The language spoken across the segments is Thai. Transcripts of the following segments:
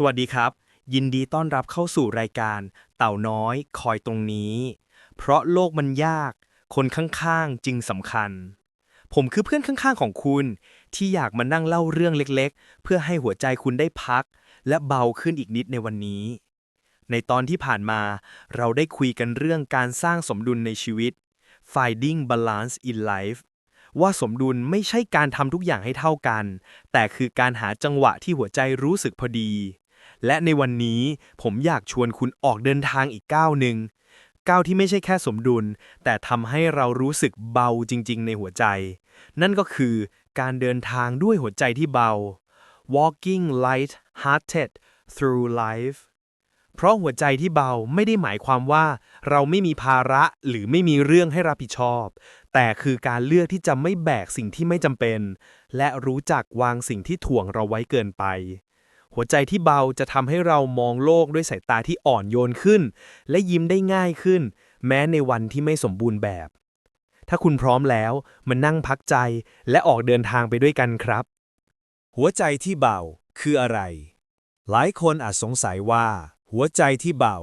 สวัสดีครับ ยินดีต้อนรับเข้าสู่รายการ เต่าน้อยคอยตรงนี้ เพราะโลกมันยาก คนข้างๆจึงสำคัญ ผมคือเพื่อนข้างๆของคุณ ที่อยากมานั่งเล่าเรื่องเล็กๆ เพื่อให้หัวใจคุณได้พัก และเบาขึ้นอีกนิดในวันนี้ ในตอนที่ผ่านมาเราได้คุยกันเรื่องการสร้างสมดุลในชีวิต finding balance in life ว่าสมดุลไม่ใช่การทำทุกอย่างให้เท่ากัน แต่คือการหาจังหวะที่หัวใจรู้สึกพอดี และในวันนี้ผมอยากชวนคุณออกเดินทางอีกก้าวหนึ่งก้าวที่ไม่ใช่แค่สมดุล แต่ทำให้เรารู้สึกเบาจริง ๆ ในหัวใจ นั่นก็คือการเดินทางด้วยหัวใจที่เบา walking light hearted through life เพราะหัวใจที่เบาไม่ได้หมายความว่า เราไม่มีภาระหรือไม่มีเรื่องให้รับผิดชอบ แต่คือการเลือกที่จะไม่แบกสิ่งที่ไม่จำเป็น และรู้จักวางสิ่งที่ถ่วงเราไว้เกินไป หัวใจที่เบาจะทำให้เรามองโลกด้วยสายตาที่อ่อนโยนขึ้น และยิ้มได้ง่ายขึ้น แม้ในวันที่ไม่สมบูรณ์แบบ ถ้าคุณพร้อมแล้วมานั่งพักใจและออกเดินทางไปด้วยกันครับ หัวใจที่เบาคืออะไร หลายคนอาจสงสัยว่า หัวใจที่เบา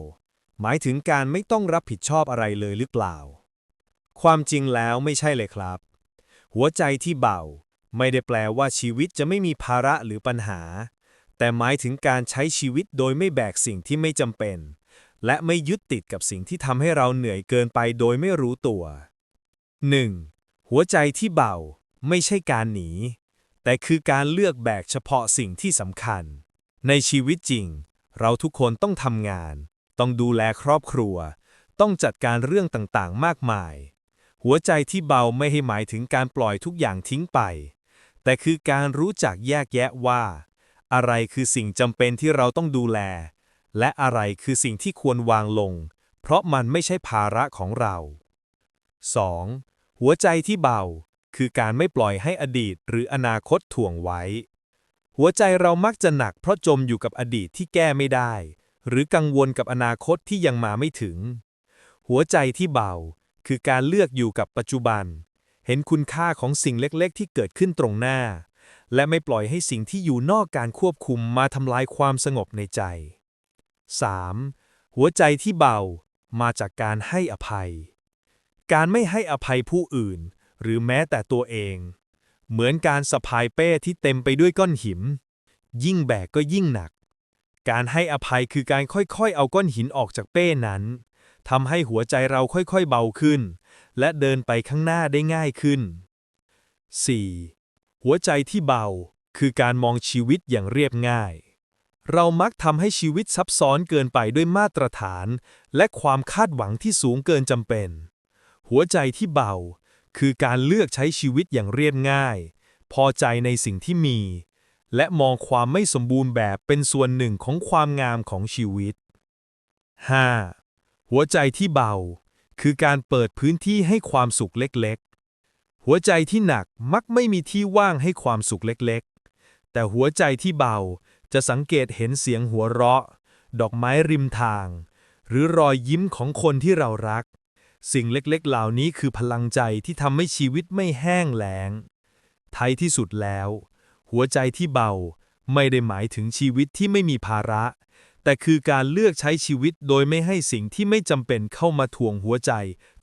หมายถึงการไม่ต้องรับผิดชอบอะไรเลยหรือเปล่า ความจริงแล้วไม่ใช่เลยครับ หัวใจที่เบา ไม่ได้แปลว่าชีวิตจะไม่มีภาระหรือปัญหา แต่หมายถึงการใช้ชีวิตโดยไม่แบกสิ่งที่ไม่จำเป็น และไม่ยึดติดกับสิ่งที่ทำให้เราเหนื่อยเกินไปโดยไม่รู้ตัว 1. หัวใจที่เบา ไม่ใช่การหนี แต่คือการเลือกแบกเฉพาะสิ่งที่สำคัญ ในชีวิตจริง เราทุกคนต้องทำงาน ต้องดูแลครอบครัว ต้องจัดการเรื่องต่างๆ มากมาย หัวใจที่เบาไม่ให้หมายถึงการปล่อยทุกอย่างทิ้งไป แต่คือการรู้จักแยกแยะว่า อะไรคือสิ่งจำเป็นที่เราต้องดูแล และอะไรคือสิ่งที่ควรวางลง เพราะมันไม่ใช่ภาระของเรา 2. หัวใจที่เบา คือการไม่ปล่อยให้อดีตหรืออนาคตถ่วงไว้ หัวใจเรามักจะหนักเพราะจมอยู่กับอดีตที่แก้ไม่ได้ หรือกังวลกับอนาคตที่ยังมาไม่ถึง หัวใจที่เบา คือการเลือกอยู่กับปัจจุบัน เห็นคุณค่าของสิ่งเล็กๆ ที่เกิดขึ้นตรงหน้า และไม่ปล่อยให้สิ่งที่อยู่นอกการควบคุมมาทำลายความสงบในใจ 3. หัวใจที่เบามาจากการให้อภัย การไม่ให้อภัยผู้อื่น หรือแม้แต่ตัวเอง เหมือนการสะพายเป้ที่เต็มไปด้วยก้อนหิน ยิ่งแบกก็ยิ่งหนัก การให้อภัยคือการค่อยๆ เอาก้อนหินออกจากเป้นั้นทำให้หัวใจเราค่อยๆเบาขึ้น และเดินไปข้างหน้าได้ง่ายขึ้น 4. หัวใจที่เบาคือการมองชีวิตอย่างเรียบง่าย เรามักทำให้ชีวิตซับซ้อนเกินไปด้วยมาตรฐาน และความคาดหวังที่สูงเกินจำเป็น หัวใจที่เบา คือการเลือกใช้ชีวิตอย่างเรียบง่าย พอใจในสิ่งที่มี และมองความไม่สมบูรณ์แบบเป็นส่วนหนึ่งของความงามของชีวิต 5. หัวใจที่เบา คือการเปิดพื้นที่ให้ความสุขเล็กๆ หัวใจที่หนักมักไม่มีที่ว่างให้ความสุขเล็กๆ แต่หัวใจที่เบาจะสังเกตเห็นเสียงหัวเราะ ดอกไม้ริมทาง หรือรอยยิ้มของคนที่เรารัก สิ่งเล็กๆ เหล่านี้คือพลังใจที่ทำให้ชีวิตไม่แห้งแล้งท้ายที่สุดแล้ว หัวใจที่เบาไม่ได้หมายถึงชีวิตที่ไม่มีภาระ แต่คือการเลือกใช้ชีวิตโดยไม่ให้สิ่งที่ไม่จำเป็นเข้ามาถ่วงหัวใจ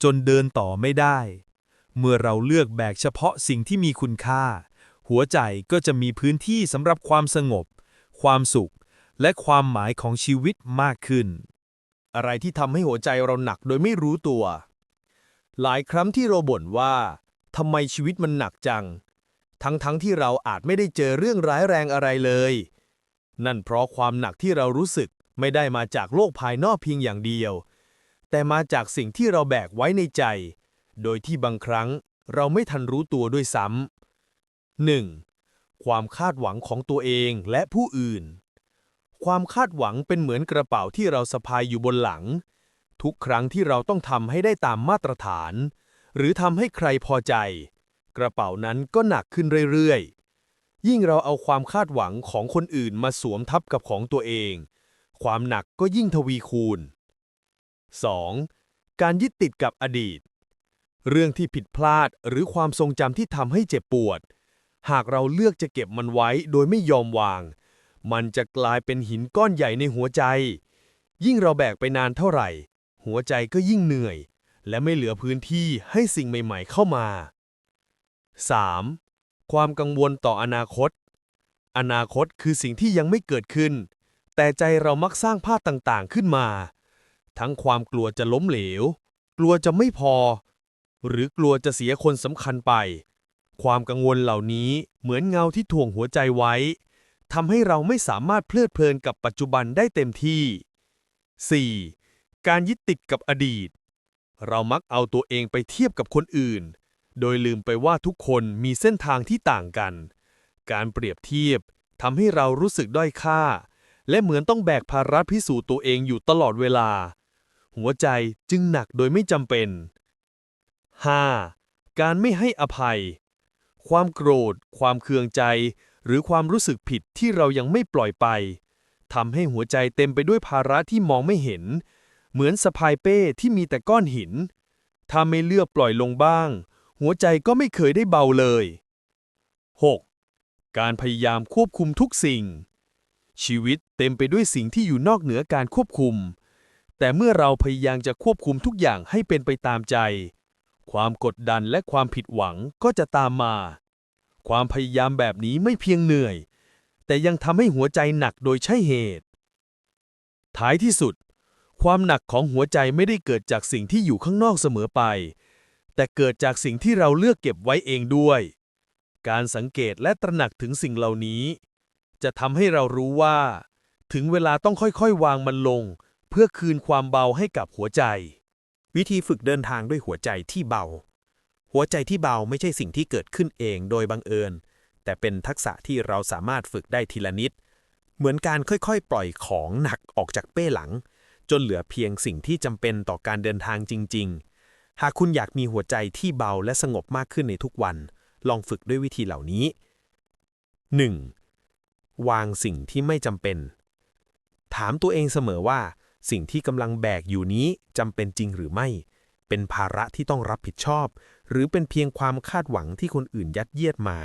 จนเดินต่อไม่ได้ เมื่อเราเลือกแบกเฉพาะสิ่งที่มีคุณค่า หัวใจก็จะมีพื้นที่สำหรับความสงบ ความสุข และความหมายของชีวิตมากขึ้น อะไรที่ทำให้หัวใจเราหนักโดยไม่รู้ตัว หลายครั้งที่เราบ่นว่าทำไมชีวิตมันหนักจัง ทั้งๆทที่เราอาจไม่ได้เจอเรื่องร้ายแรงอะไรเลย นั่นเพราะความหนักที่เรารู้สึกไม่ได้มาจากโลกภายนอกเพียงอย่างเดียว แต่มาจากสิ่งที่เราแบกไว้ในใจ โดยที่บางครั้งเราไม่ทันรู้ตัวด้วยซ้ำ 1. ความคาดหวังของตัวเองและผู้อื่น ความคาดหวังเป็นเหมือนกระเป๋าที่เราสะพายอยู่บนหลัง ทุกครั้งที่เราต้องทำให้ได้ตามมาตรฐาน หรือทำให้ใครพอใจ กระเป๋านั้นก็หนักขึ้นเรื่อยๆ ยิ่งเราเอาความคาดหวังของคนอื่นมาสวมทับกับของตัวเอง ความหนักก็ยิ่งทวีคูณ 2. การยึดติดกับอดีต เรื่องที่ผิดพลาดหรือความทรงจำที่ทำให้เจ็บปวด หากเราเลือกจะเก็บมันไว้โดยไม่ยอมวาง มันจะกลายเป็นหินก้อนใหญ่ในหัวใจ ยิ่งเราแบกไปนานเท่าไหร่ หัวใจก็ยิ่งเหนื่อย และไม่เหลือพื้นที่ให้สิ่งใหม่ ๆ เข้ามา 3. ความกังวลต่ออนาคต อนาคตคือสิ่งที่ยังไม่เกิดขึ้น แต่ใจเรามักสร้างภาพต่างๆขึ้นมา ทั้งความกลัวจะล้มเหลว กลัวจะไม่พอ หรือกลัวจะเสียคนสำคัญไป ความกังวลเหล่านี้เหมือนเงาที่ถ่วงหัวใจไว้ทำให้เราไม่สามารถเพลิดเพลินกับปัจจุบันได้เต็มที่ 4. การยึดติดกับอดีต เรามักเอาตัวเองไปเทียบกับคนอื่น โดยลืมไปว่าทุกคนมีเส้นทางที่ต่างกัน การเปรียบเทียบทำให้เรารู้สึกด้อยค่า และเหมือนต้องแบกภาระพิสูจน์ตัวเองอยู่ตลอดเวลา หัวใจจึงหนักโดยไม่จำเป็น 5. การไม่ให้อภัย ความโกรธ ความเคืองใจ หรือความรู้สึกผิดที่เรายังไม่ปล่อยไปทำให้หัวใจเต็มไปด้วยภาระที่มองไม่เห็น เหมือนสะพายเป้ที่มีแต่ก้อนหิน ถ้าไม่เลือกปล่อยลงบ้าง หัวใจก็ไม่เคยได้เบาเลย 6. การพยายามควบคุมทุกสิ่ง ชีวิตเต็มไปด้วยสิ่งที่อยู่นอกเหนือการควบคุม แต่เมื่อเราพยายามจะควบคุมทุกอย่างให้เป็นไปตามใจ ความกดดันและความผิดหวังก็จะตามมา ความพยายามแบบนี้ไม่เพียงเหนื่อย แต่ยังทำให้หัวใจหนักโดยใช่เหตุ ท้ายที่สุด ความหนักของหัวใจไม่ได้เกิดจากสิ่งที่อยู่ข้างนอกเสมอไป แต่เกิดจากสิ่งที่เราเลือกเก็บไว้เองด้วย การสังเกตและตระหนักถึงสิ่งเหล่านี้ จะทำให้เรารู้ว่า ถึงเวลาต้องค่อยๆ วางมันลง เพื่อคืนความเบาให้กับหัวใจ วิธีฝึกเดินทางด้วยหัวใจที่เบา หัวใจที่เบาไม่ใช่สิ่งที่เกิดขึ้นเองโดยบังเอิญ แต่เป็นทักษะที่เราสามารถฝึกได้ทีละนิด เหมือนการค่อยๆ ปล่อยของหนักออกจากเป้หลัง จนเหลือเพียงสิ่งที่จำเป็นต่อการเดินทางจริง ๆ หากคุณอยากมีหัวใจที่เบาและสงบมากขึ้นในทุกวัน ลองฝึกด้วยวิธีเหล่านี้ 1. วางสิ่งที่ไม่จำเป็น ถามตัวเองเสมอว่า สิ่งที่กำลังแบกอยู่นี้จำเป็นจริงหรือไม่ เป็นภาระที่ต้องรับผิดชอบ หรือเป็นเพียงความคาดหวังที่คนอื่นยัดเยียดมา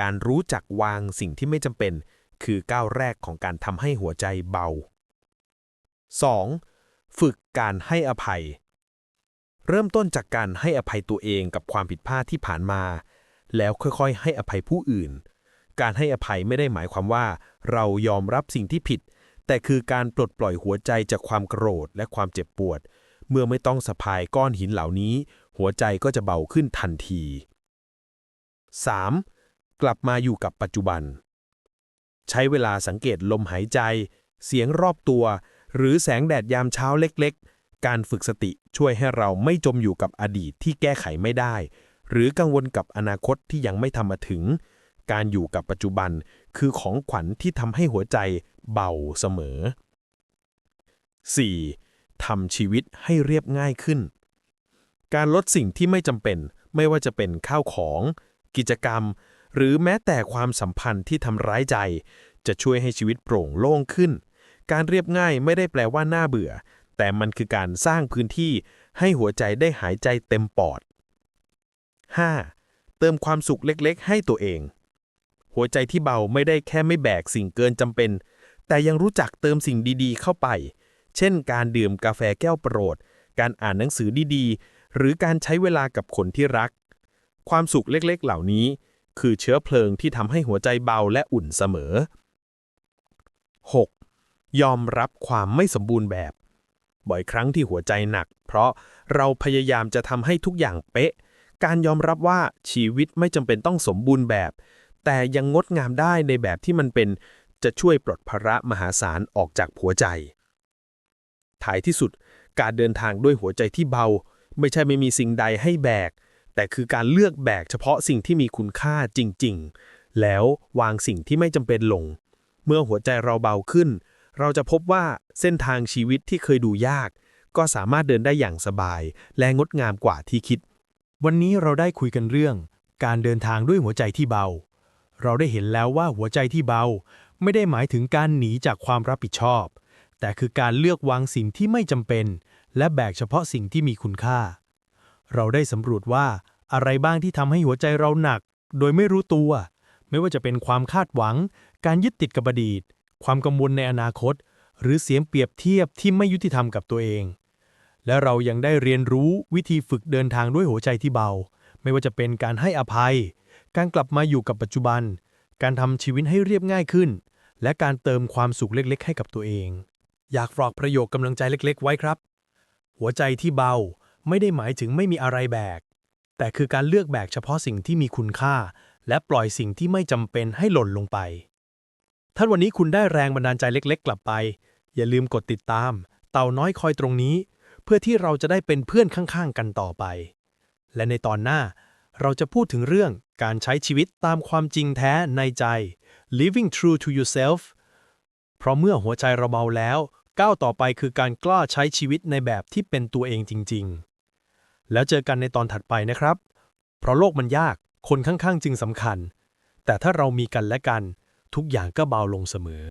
การรู้จักวางสิ่งที่ไม่จำเป็น คือก้าวแรกของการทำให้หัวใจเบา 2. ฝึกการให้อภัย เริ่มต้นจากการให้อภัยตัวเองกับความผิดพลาดที่ผ่านมา แล้วค่อยๆ ให้อภัยผู้อื่น การให้อภัยไม่ได้หมายความว่า เรายอมรับสิ่งที่ผิด แต่คือการปลดปล่อยหัวใจจากความโกรธและความเจ็บปวด เมื่อไม่ต้องสะพายก้อนหินเหล่านี้ หัวใจก็จะเบาขึ้นทันที 3. กลับมาอยู่กับปัจจุบัน ใช้เวลาสังเกตลมหายใจ เสียงรอบตัว หรือแสงแดดยามเช้าเล็กๆ การฝึกสติช่วยให้เราไม่จมอยู่กับอดีตที่แก้ไขไม่ได้ หรือกังวลกับอนาคตที่ยังไม่ทำมาถึง การอยู่กับปัจจุบัน คือของขวัญที่ทำให้หัวใจเบาเสมอ 4. ทำชีวิตให้เรียบง่ายขึ้น การลดสิ่งที่ไม่จำเป็น ไม่ว่าจะเป็นข้าวของ กิจกรรม หรือแม้แต่ความสัมพันธ์ที่ทำร้ายใจ จะช่วยให้ชีวิตโปร่งโล่งขึ้น การเรียบง่ายไม่ได้แปลว่าน่าเบื่อ แต่มันคือการสร้างพื้นที่ให้หัวใจได้หายใจเต็มปอด 5. เติมความสุขเล็กๆ ให้ตัวเอง หัวใจที่เบาไม่ได้แค่ไม่แบกสิ่งเกินจำเป็น แต่ยังรู้จักเติมสิ่งดีๆ เข้าไป เช่น การดื่มกาแฟแก้วโปรด การอ่านหนังสือดีๆ หรือการใช้เวลากับคนที่รัก ความสุขเล็กๆ เหล่านี้ คือเชื้อเพลิงที่ทำให้หัวใจเบาและอุ่นเสมอ 6. ยอมรับความไม่สมบูรณ์แบบ บ่อยครั้งที่หัวใจหนัก เพราะเราพยายามจะทำให้ทุกอย่างเป๊ะ การยอมรับว่าชีวิตไม่จำเป็นต้องสมบูรณ์แบบ แต่ยังงดงามได้ในแบบที่มันเป็นจะช่วยปลดภาระมหาศาลออกจากหัวใจ ท้ายที่สุดการเดินทางด้วยหัวใจที่เบา ไม่ใช่ไม่มีสิ่งใดให้แบก แต่คือการเลือกแบกเฉพาะสิ่งที่มีคุณค่าจริง ๆ แล้ววางสิ่งที่ไม่จำเป็นลง เมื่อหัวใจเราเบาขึ้น เราจะพบว่าเส้นทางชีวิตที่เคยดูยาก ก็สามารถเดินได้อย่างสบาย และงดงามกว่าที่คิด วันนี้เราได้คุยกันเรื่อง การเดินทางด้วยหัวใจที่เบา เราได้เห็นแล้วว่าหัวใจที่เบา ไม่ได้หมายถึงการหนีจากความรับผิดชอบ แต่คือการเลือกวางสิ่งที่ไม่จำเป็น และแบกเฉพาะสิ่งที่มีคุณค่า เราได้สำรวจว่าอะไรบ้างที่ทำให้หัวใจเราหนัก โดยไม่รู้ตัว ไม่ว่าจะเป็นความคาดหวัง การยึดติดกับอดีต ความกังวลในอนาคต หรือเสียงเปรียบเทียบที่ไม่ยุติธรรมกับตัวเอง และเรายังได้เรียนรู้วิธีฝึกเดินทางด้วยหัวใจที่เบา ไม่ว่าจะเป็นการให้อภัย การกลับมาอยู่กับปัจจุบัน การทำชีวิตให้เรียบง่ายขึ้น และการเติมความสุขเล็กๆ ให้กับตัวเอง อยากฝากประโยคกำลังใจเล็ก ๆ ไว้ครับ หัวใจที่เบาไม่ได้หมายถึงไม่มีอะไรแบก แต่คือการเลือกแบกเฉพาะสิ่งที่มีคุณค่า และปล่อยสิ่งที่ไม่จำเป็นให้หล่นลงไป ถ้าวันนี้คุณได้แรงบันดาลใจเล็ก ๆ กลับไป อย่าลืมกดติดตาม เต่าน้อยคอยตรงนี้ เพื่อที่เราจะได้เป็นเพื่อนข้างๆ กันต่อไป และในตอนหน้า เราจะพูดถึงเรื่องการใช้ชีวิตตามความจริงแท้ในใจ living true to yourself เพราะเมื่อหัวใจเราเบาแล้ว ก้าวต่อไปคือการกล้าใช้ชีวิตในแบบที่เป็นตัวเองจริง ๆ แล้วเจอกันในตอนถัดไปนะครับ เพราะโลกมันยาก คนข้างๆ จึงสำคัญ แต่ถ้าเรามีกันและกัน ทุกอย่างก็เบาลงเสมอ